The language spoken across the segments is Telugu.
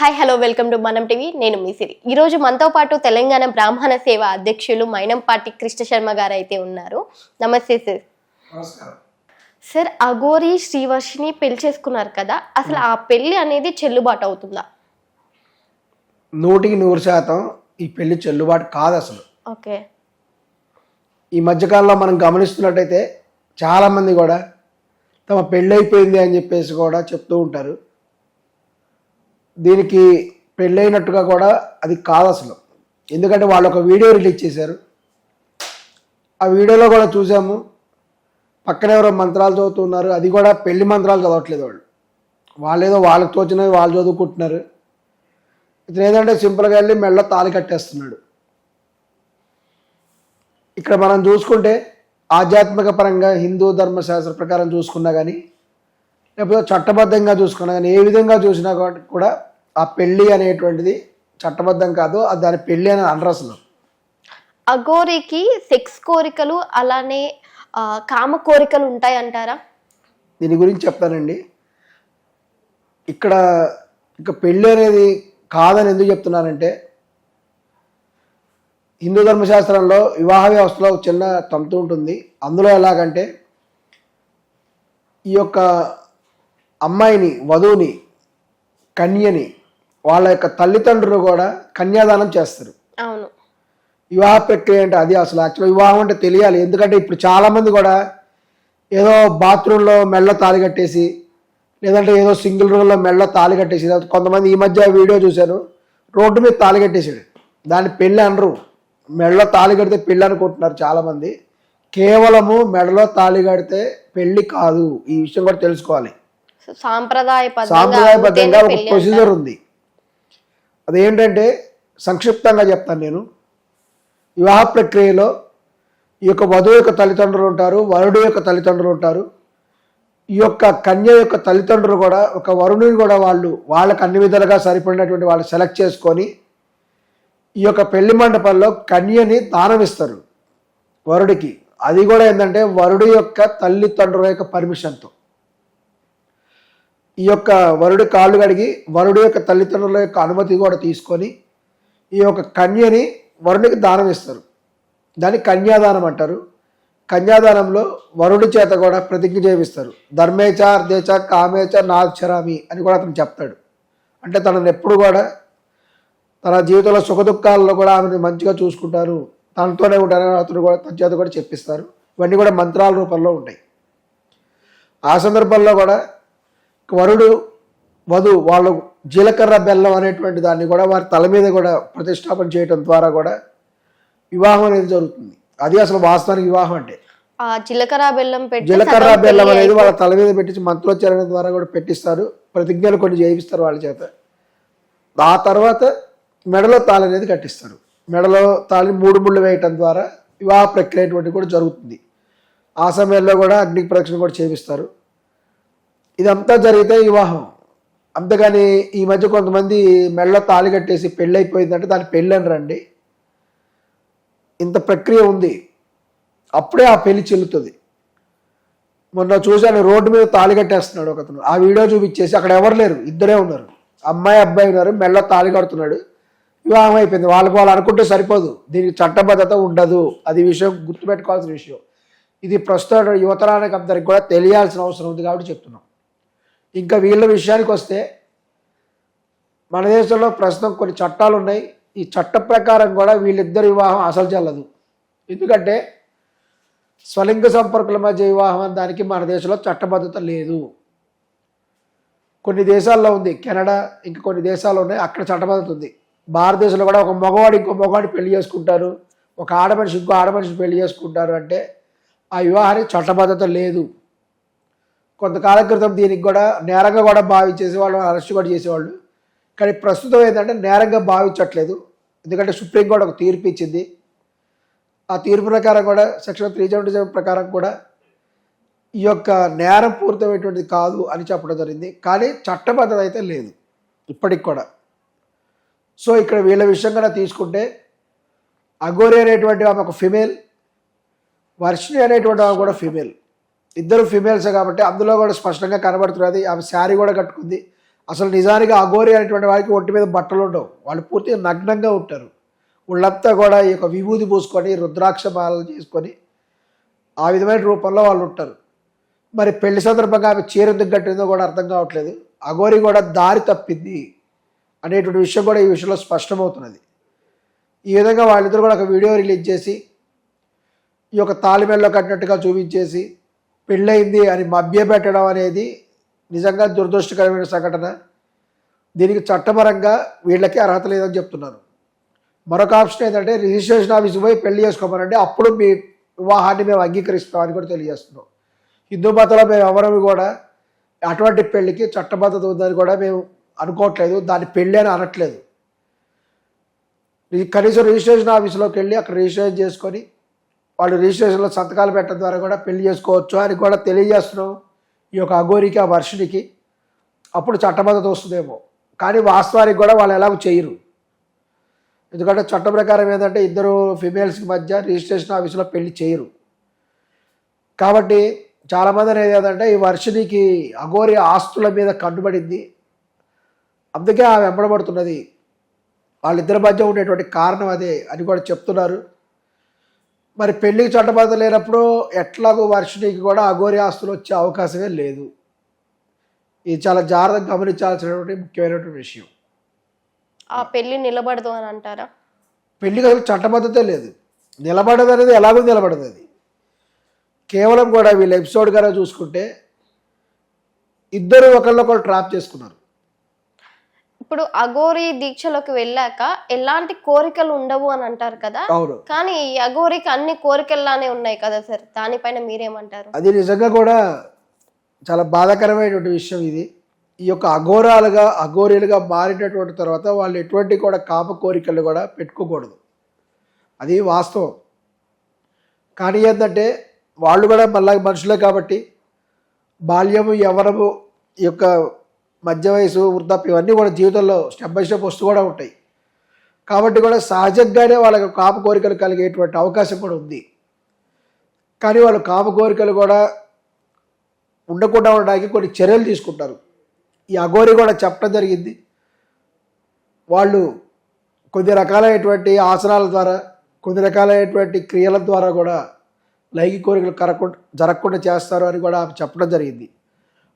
Hi hello welcome to Manam TV నేను మీ సిరి. ఈ రోజు మనతో పాటు తెలంగాణ బ్రాహ్మణ సేవ అధ్యక్షులు మైనంపాటి కృష్ణ శర్మ గారు అయితే ఉన్నారు. నమస్తే సార్ సార్ అఘోరి శ్రీవర్షిని పెళ్ళి చేసుకున్నారు కదా అసలు ఆ పెళ్ళి అనేది చెల్లుబాటు అవుతుందా? నూటికి నూరు శాతం ఈ పెళ్ళి చెల్లుబాటు కాదు అసలు. ఓకే. ఈ మధ్యకాలంలో మనం గమనిస్తున్నట్టయితే చాలామంది కూడా తమ పెళ్ళి అయిపోయింది అని చెప్పేసి కూడా చెప్తూ ఉంటారు. దీనికి పెళ్ళైనట్టుగా కూడా అది కాదు అసలు. ఎందుకంటే వాళ్ళు ఒక వీడియో రిలీజ్ చేశారు. ఆ వీడియోలో కూడా చూసాము. పక్కన ఎవరో మంత్రాలు చదువుతున్నారు. అది కూడా పెళ్ళి మంత్రాలు చదవట్లేదు వాళ్ళు. వాళ్ళు ఏదో వాళ్ళకి తోచినవి వాళ్ళు చదువుకుంటున్నారు. ఇతను ఏంటంటే సింపుల్గా వెళ్ళి మెళ్ళ తాళి కట్టేస్తున్నాడు. ఇక్కడ మనం చూసుకుంటే ఆధ్యాత్మిక పరంగా హిందూ ధర్మశాస్త్ర ప్రకారం చూసుకున్నా కానీ లేకపోతే చట్టబద్ధంగా చూసుకున్నా కానీ ఏ విధంగా చూసినా కూడా- కూడా పెళ్ళి అనేటువంటిది చట్టబద్ధం కాదు అది దాని పెళ్ళి అని అనరు అసలు అఘోరికి సెక్స్ కోరికలు అలానే ఆ, కామ కోరికలు ఉంటాయి అంటారా దీని గురించి చెప్తానండి. ఇక్కడ ఇక పెళ్ళి అనేది కాదని ఎందుకు చెప్తున్నానంటే హిందూ ధర్మశాస్త్రంలో వివాహ వ్యవస్థలో ఒక చిన్న తంతు ఉంటుంది. అందులో ఎలాగంటే ఈ యొక్క అమ్మాయిని వధువుని కన్యని వాళ్ళ యొక్క తల్లిదండ్రులు కూడా కన్యాదానం చేస్తారు. అవును. వివాహ ప్రక్రియ అంటే అది అసలు యాక్చువల్ వివాహం అంటే తెలియాలి. ఎందుకంటే ఇప్పుడు చాలామంది కూడా ఏదో బాత్రూంలో మెల్ల తాళి కట్టేసి లేదంటే ఏదో సింగిల్ రూమ్లో మెల్ల తాళి కట్టేసి కొంతమంది ఈ మధ్య వీడియో చూశాను రోడ్డు మీద తాళి కట్టేసాడు దాన్ని పెళ్ళి అనరు. మెడలో తాళి కడితే పెళ్ళి అనుకుంటున్నారు చాలామంది. కేవలము మెడలో తాళి కడితే పెళ్ళి కాదు. ఈ విషయం కూడా తెలుసుకోవాలి. సో సాంప్రదాయబద్ధంగా ఒక ప్రొసీజర్ ఉంది. అదేంటంటే సంక్షిప్తంగా చెప్తాను నేను. వివాహ ప్రక్రియలో ఈ యొక్క వధువు యొక్క తల్లిదండ్రులు ఉంటారు వరుడు యొక్క తల్లిదండ్రులు ఉంటారు. ఈ యొక్క కన్య యొక్క తల్లిదండ్రులు కూడా ఒక వరుణుని కూడా వాళ్ళు వాళ్ళకి అన్ని విధాలుగా సరిపడినటువంటి వాళ్ళు సెలెక్ట్ చేసుకొని ఈ యొక్క పెళ్ళి మండపంలో కన్యని దానం ఇస్తారు వరుడికి. అది కూడా ఏంటంటే వరుడి యొక్క తల్లిదండ్రుల యొక్క పర్మిషన్తో. ఈ యొక్క వరుడి కాళ్ళు కడిగి వరుడి యొక్క తల్లిదండ్రుల యొక్క అనుమతి కూడా తీసుకొని ఈ యొక్క కన్యని వరుడికి దానం ఇస్తారు. దాన్ని కన్యాదానం అంటారు. కన్యాదానంలో వరుడి చేత కూడా ప్రతిజ్ఞ చేపిస్తారు. ధర్మేచ అర్ధేచ కామేచ నాచరామి అని కూడా అతను చెప్తాడు. అంటే తనను ఎప్పుడు కూడా తన జీవితంలో సుఖదుఖాలలో కూడా ఆమెను మంచిగా చూసుకుంటారు. తనతోనే ఉంటారని అతను కూడా తన చేత కూడా చెప్పిస్తారు. ఇవన్నీ కూడా మంత్రాల రూపంలో ఉంటాయి ఆ సందర్భంలో కూడా వరుడు వధు వాళ్ళు జీలకర్ర బెల్లం అనేటువంటి దాన్ని కూడా వారి తల మీద కూడా ప్రతిష్టాపన చేయడం ద్వారా కూడా వివాహం అనేది జరుగుతుంది. అది అసలు వాస్తవానికి వివాహం అంటే. జీలకర్ర బెల్లం జీలకర్ర బెల్లం అనేది వాళ్ళ తల మీద పెట్టించి మంత్రోచ్చారణ ద్వారా కూడా పెట్టిస్తారు. ప్రతిజ్ఞలు కొన్ని చేయిస్తారు వాళ్ళ చేత. ఆ తర్వాత మెడలో తాళి అనేది కట్టిస్తారు. మెడలో తాళి మూడు ముళ్ళు వేయటం ద్వారా వివాహ ప్రక్రియ కూడా జరుగుతుంది. ఆ సమయంలో కూడా అగ్ని ప్రదక్షిణ కూడా చేపిస్తారు. ఇదంతా జరిగితే వివాహం. అంతేగాని ఈ మధ్య కొంతమంది మెళ్ళ తాళి కట్టేసి పెళ్ళి అయిపోయిందంటే దాని పెళ్ళి అని రండి ఇంత ప్రక్రియ ఉంది. అప్పుడే ఆ పెళ్ళి చెల్లుతుంది. మొన్న చూశాను రోడ్డు మీద తాళి కట్టేస్తున్నాడు ఒకతను. ఆ వీడియో చూపించేసి అక్కడ ఎవరు లేరు ఇద్దరే ఉన్నారు. అమ్మాయి అబ్బాయి ఉన్నారు మెల్ల తాళి కడుతున్నాడు. వివాహం అయిపోయింది. వాళ్ళకి వాళ్ళు అనుకుంటే సరిపోదు. దీనికి చట్టబద్ధత ఉండదు. అది విషయం గుర్తుపెట్టుకోవాల్సిన విషయం. ఇది ప్రస్తుత యువతరానికి అందరికి కూడా తెలియాల్సిన అవసరం ఉంది కాబట్టి చెప్తున్నాం. ఇంకా వీళ్ళ విషయానికి వస్తే మన దేశంలో ప్రస్తుతం కొన్ని చట్టాలు ఉన్నాయి. ఈ చట్ట ప్రకారం కూడా వీళ్ళిద్దరు వివాహం అసలు చెల్లదు ఎందుకంటే స్వలింగ సంపర్కుల మధ్య వివాహం దానికి మన దేశంలో చట్టబద్ధత లేదు. కొన్ని దేశాల్లో ఉంది. కెనడా ఇంకా కొన్ని దేశాలు ఉన్నాయి. అక్కడ చట్టబద్ధత ఉంది. భారతదేశంలో కూడా ఒక మగవాడు ఇంకో మగవాడిని పెళ్ళి చేసుకుంటారు. ఒక ఆడమనిషి ఇంకో ఆడమనిషిని పెళ్ళి చేసుకుంటారు అంటే ఆ వివాహానికి చట్టబద్ధత లేదు. కొంతకాలం క్రితం దీనికి కూడా నేరంగా కూడా భావించేసేవాళ్ళు అరెస్ట్ కూడా చేసేవాళ్ళు. కానీ ప్రస్తుతం ఏంటంటే నేరంగా భావించట్లేదు. ఎందుకంటే సుప్రీంకోర్టు ఒక తీర్పు ఇచ్చింది. ఆ తీర్పు ప్రకారం కూడా సెక్షన్ త్రీ సెవెంటీ సెవెన్ ప్రకారం కూడా ఈ యొక్క నేరం పూర్తమైనటువంటిది కాదు అని చెప్పడం జరిగింది. కానీ చట్టబద్ధత అయితే లేదు ఇప్పటికి కూడా. సో ఇక్కడ వీళ్ళ విషయం తీసుకుంటే అగోరి అనేటువంటి ఆమె ఒక ఫిమేల్ వర్షిణి అనేటువంటి ఆమె కూడా ఫిమేల్. ఇద్దరు ఫిమేల్సే కాబట్టి అందులో కూడా స్పష్టంగా కనబడుతున్నది. ఆమె శారీ కూడా కట్టుకుంది. అసలు నిజానికి అఘోరి అనేటువంటి వారికి ఒంటి మీద బట్టలు ఉండవు. వాళ్ళు పూర్తిగా నగ్నంగా ఉంటారు. వాళ్ళంతా కూడా ఈ యొక్క విభూతి పూసుకొని రుద్రాక్ష మాలలు చేసుకొని ఆ విధమైన రూపంలో వాళ్ళు ఉంటారు. మరి పెళ్ళి సందర్భంగా ఆమె చీరెందుకు కట్టిందో కూడా అర్థం కావట్లేదు. అఘోరి కూడా దారి తప్పింది అనేటువంటి విషయం కూడా ఈ విషయంలో స్పష్టమవుతున్నది. ఈ విధంగా వాళ్ళిద్దరు కూడా ఒక వీడియో రిలీజ్ చేసి ఈ యొక్క తాలిమేల్లో కట్టినట్టుగా చూపించేసి పెళ్ళయింది అని మభ్యపెట్టడం అనేది నిజంగా దురదృష్టకరమైన సంఘటన. దీనికి చట్టపరంగా వీళ్ళకి అర్హత లేదని చెప్తున్నారు మరొక ఆప్షన్ ఏంటంటే రిజిస్ట్రేషన్ ఆఫీస్కి పోయి పెళ్ళి చేసుకోమనంటే అప్పుడు మీ వివాహాన్ని మేము అంగీకరిస్తామని కూడా తెలియజేస్తున్నాం. హిందూ మతంలో మేము ఎవరూ కూడా అటువంటి పెళ్ళికి చట్టబద్ధత ఉందని కూడా మేము అనుకోవట్లేదు. దాన్ని పెళ్ళి అని అనట్లేదు. కనీసం రిజిస్ట్రేషన్ ఆఫీస్లోకి వెళ్ళి అక్కడ రిజిస్ట్రేషన్ చేసుకొని వాళ్ళు రిజిస్ట్రేషన్లో సంతకాలు పెట్టడం ద్వారా కూడా పెళ్ళి చేసుకోవచ్చు అని కూడా తెలియజేస్తున్నాం ఈ యొక్క అఘోరికి ఆ వర్షుడికి అప్పుడు చట్టబద్ధత వస్తుందేమో. కానీ వాస్తవానికి కూడా వాళ్ళు ఎలాగో చేయరు. ఎందుకంటే చట్ట ప్రకారం ఏంటంటే ఇద్దరు ఫిమేల్స్కి మధ్య రిజిస్ట్రేషన్ ఆఫీసులో పెళ్ళి చేయరు. కాబట్టి చాలామంది అనేది ఏంటంటే ఈ వర్షినికి అఘోరి ఆస్తుల మీద కట్టుబడింది అందుకే ఆమె వెంబడబడుతున్నది. వాళ్ళిద్దరి మధ్య ఉండేటువంటి కారణం అదే అని కూడా చెప్తున్నారు. మరి పెళ్ళికి చట్టబద్ధత లేనప్పుడు ఎట్లాగో వర్షినికి కూడా అఘోరి ఆస్తులు వచ్చే అవకాశమే లేదు. ఇది చాలా జాగ్రత్తగా గమనించాల్సినటువంటి ముఖ్యమైనటువంటి విషయం. ఆ పెళ్ళి నిలబడదు అని అంటారా? పెళ్ళికి అసలు చట్టబద్ధతే లేదు. నిలబడదు అనేది ఎలాగో నిలబడదు అది. కేవలం కూడా వీళ్ళ ఎపిసోడ్ గానే చూసుకుంటే ఇద్దరు ఒకళ్ళొకళ్ళు ట్రాప్ చేసుకున్నారు. ఇప్పుడు అఘోరి దీక్షలోకి వెళ్ళాక ఎలాంటి కోరికలు ఉండవు అని అంటారు కదా. కానీ ఈ అఘోరికి అన్ని కోరికల్లానే ఉన్నాయి కదా సార్. దానిపైన మీరేమంటారు? అది నిజంగా కూడా చాలా బాధాకరమైనటువంటి విషయం ఇది. ఈ యొక్క అఘోరాలుగా అఘోరీలుగా మారినటువంటి తర్వాత వాళ్ళు ఎటువంటి కూడా కామ కోరికలు కూడా పెట్టుకోకూడదు. అది వాస్తవం. కానీ ఏంటంటే వాళ్ళు కూడా మళ్ళా మనుషులే కాబట్టి బాల్యము ఈ యొక్క మధ్య వయసు వృద్ధాప్యం ఇవన్నీ కూడా జీవితంలో స్టెప్ బై స్టెప్ వస్తూ కూడా ఉంటాయి. కాబట్టి కూడా సహజంగానే వాళ్ళకి కాపు కోరికలు కలిగేటువంటి అవకాశం కూడా ఉంది. కానీ వాళ్ళు కాపు కోరికలు కూడా ఉండకుండా ఉండడానికి కొన్ని చర్యలు తీసుకుంటారు. ఈ అఘోరి కూడా చెప్పడం జరిగింది. వాళ్ళు కొన్ని రకాలైనటువంటి ఆసనాల ద్వారా కొన్ని రకాలైనటువంటి క్రియల ద్వారా కూడా లైంగిక కోరికలు కరగకుండా జరగకుండా చేస్తారు అని కూడా ఆమె చెప్పడం జరిగింది.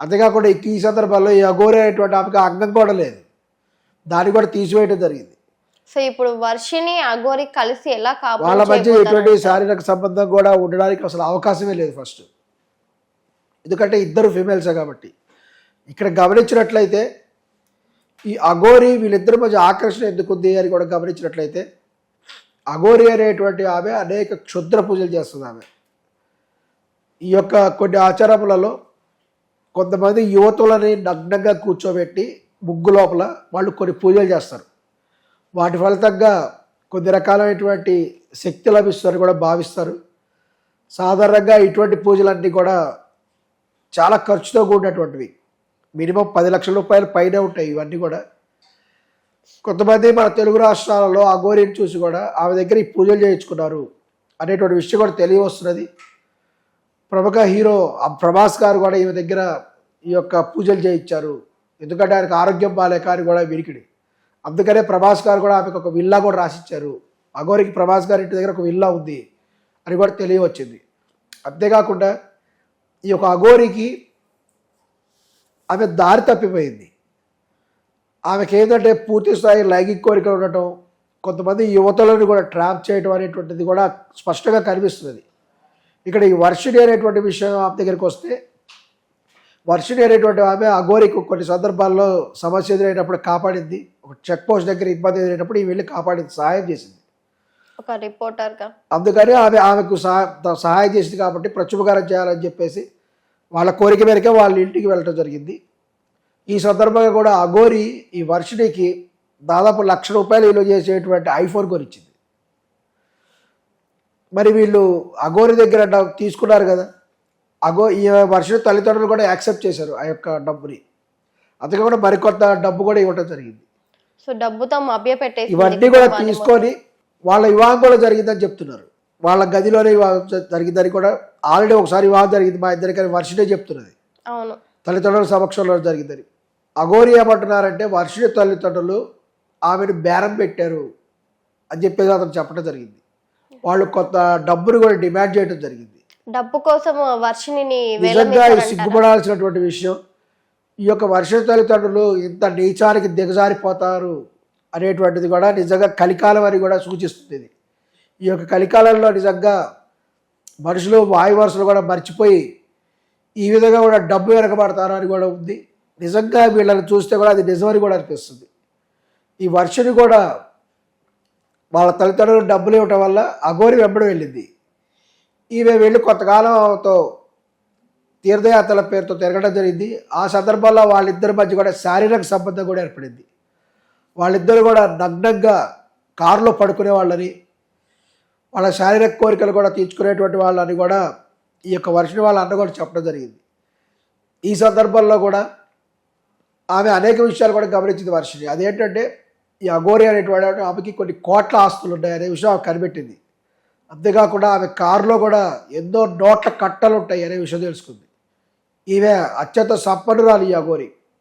అంతేకాకుండా ఈ సందర్భాల్లో ఈ అఘోరి అనేటువంటి ఆమెకు ఆ అంగం కూడా లేదు. దాన్ని కూడా తీసివేయడం జరిగింది. సో ఇప్పుడు వర్షిని అఘోరి కలిసి ఎలా కాపురం వాళ్ళ మధ్య? ఎటువంటి శారీరక సంబంధం కూడా ఉండడానికి అసలు అవకాశమే లేదు ఫస్ట్. ఎందుకంటే ఇద్దరు ఫిమేల్సే కాబట్టి. ఇక్కడ గమనించినట్లయితే ఈ అఘోరి వీళ్ళిద్దరి మధ్య ఆకర్షణ ఎందుకు ఉంది అని కూడా గమనించినట్లయితే అఘోరి అనేటువంటి ఆమె అనేక క్షుద్ర పూజలు చేస్తుంది ఆమె. ఈ యొక్క కొన్ని ఆచారములలో కొంతమంది యువతులని నగ్నంగా కూర్చోబెట్టి ముగ్గు లోపల వాళ్ళు కొన్ని పూజలు చేస్తారు. వాటి ఫలితంగా కొన్ని రకాలైనటువంటి శక్తి లభిస్తుందని కూడా భావిస్తారు. సాధారణంగా ఇటువంటి పూజలన్నీ కూడా చాలా ఖర్చుతో కూడినటువంటివి. మినిమం పది లక్షల రూపాయల పైన ఉంటాయి ఇవన్నీ కూడా. కొంతమంది మన తెలుగు రాష్ట్రాలలో అఘోరిని చూసి కూడా ఆమె దగ్గర ఈ పూజలు చేయించుకున్నారు అనేటువంటి విషయం కూడా తెలియవస్తున్నది. ప్రముఖ హీరో ఆ ప్రభాస్ గారు కూడా ఈమె దగ్గర ఈ యొక్క పూజలు చేయించారు. ఎందుకంటే ఆయనకు ఆరోగ్యం బాలేక కానీ కూడా వినికిడి అందుకనే ప్రభాస్ గారు కూడా ఆమెకు ఒక విల్లా కూడా రాసిచ్చారు. అఘోరికి ప్రభాస్ గారి ఇంటి దగ్గర ఒక విల్లా ఉంది అని కూడా తెలియవచ్చింది. అంతేకాకుండా ఈ యొక్క అఘోరికి ఆమె దారి తప్పిపోయింది. ఆమెకి ఏంటంటే పూర్తి స్థాయి లైంగిక కోరికలు ఉండటం కొంతమంది యువతలను కూడా ట్రాప్ చేయడం అనేటువంటిది కూడా స్పష్టంగా కనిపిస్తుంది ఇక్కడ ఈ వర్షిణి అనేటువంటి విషయం ఆమె దగ్గరికి వస్తే వర్షిణి అనేటువంటి ఆమె అఘోరికి కొన్ని సందర్భాల్లో సమస్య ఎదురైనప్పుడు కాపాడింది. ఒక చెక్ పోస్ట్ దగ్గర ఇబ్బంది ఎదురైనప్పుడు ఈ వెళ్ళి కాపాడింది సహాయం చేసింది. ఒక రిపోర్టర్గా అందుకని ఆమె ఆమెకు సహా సహాయం చేసింది కాబట్టి ప్రత్యుపకారం చేయాలని చెప్పేసి వాళ్ళ కోరిక మేరకే వాళ్ళ ఇంటికి వెళ్ళటం జరిగింది. ఈ సందర్భంగా కూడా అఘోరి ఈ వర్షినికి దాదాపు లక్ష రూపాయలు విలువ చేసేటువంటి ఐఫోన్ కొనిచ్చింది. మరి వీళ్ళు అఘోరి దగ్గర డబ్బు తీసుకున్నారు కదా. అగో ఈ వర్ష తల్లిదండ్రులు కూడా యాక్సెప్ట్ చేశారు ఆ యొక్క డబ్బుని. అంతేకాకుండా మరికొంత డబ్బు కూడా ఇవ్వటం జరిగింది. సో డబ్బుతో పెట్టేసి ఇవన్నీ కూడా తీసుకొని వాళ్ళ వివాహం కూడా జరిగిందని చెప్తున్నారు. వాళ్ళ గదిలోనే వివాహం జరిగిందని కూడా ఆల్రెడీ ఒకసారి వివాహం జరిగింది మా ఇద్దరికని వర్షనే చెప్తున్నది. అవును. తల్లిదండ్రుల సమక్షంలో జరిగిందని. అఘోరి ఏమంటున్నారంటే వర్షుడి తల్లిదండ్రులు ఆమెను బేరం పెట్టారు అని చెప్పేసి అతను చెప్పడం జరిగింది. వాళ్ళు కొంత డబ్బును కూడా డిమాండ్ చేయడం జరిగింది. డబ్బు కోసం వర్షిని నిజంగా సిగ్గుపడాల్సినటువంటి విషయం. ఈ యొక్క వర్ష తల్లిదండ్రులు ఇంత నీచానికి దిగజారిపోతారు అనేటువంటిది కూడా నిజంగా కలికాలం అని కూడా సూచిస్తుంది ఇది. ఈ యొక్క కలికాలంలో నిజంగా మనుషులు వాయు వరుసలు కూడా మర్చిపోయి ఈ విధంగా కూడా డబ్బు వెనకబడతారు అని కూడా ఉంది. నిజంగా వీళ్ళని చూస్తే కూడా అది నిజమని కూడా అనిపిస్తుంది. ఈ వర్షని కూడా వాళ్ళ తల్లిదండ్రులు డబ్బులు ఇవ్వటం వల్ల అఘోరి వెంబడి వెళ్ళింది. ఈమె వెళ్ళి కొంతకాలంతో తీర్థయాత్రల పేరుతో తిరగడం జరిగింది. ఆ సందర్భంలో వాళ్ళిద్దరి మధ్య కూడా శారీరక సంబంధం కూడా ఏర్పడింది. వాళ్ళిద్దరు కూడా నగ్నంగా కారులో పడుకునే వాళ్ళని వాళ్ళ శారీరక కోరికలు కూడా తీర్చుకునేటువంటి వాళ్ళని కూడా ఈ యొక్క వర్షం వాళ్ళ అన్న కూడా చెప్పడం జరిగింది. ఈ సందర్భంలో కూడా ఆమె అనేక విషయాలు కూడా గమనించింది వర్షిని అదేంటంటే ఈ అఘోరి అనేటువంటి ఆమెకి కొన్ని కోట్ల ఆస్తులు ఉన్నాయనే అనే విషయం ఆమె కనిపెట్టింది. అంతేకాకుండా ఆమె కారులో కూడా ఎన్నో నోట్ల కట్టలు ఉంటాయి అనే విషయం తెలుసుకుంది. ఈమె అత్యంత సంపన్నురాలు ఈ అఘోరి.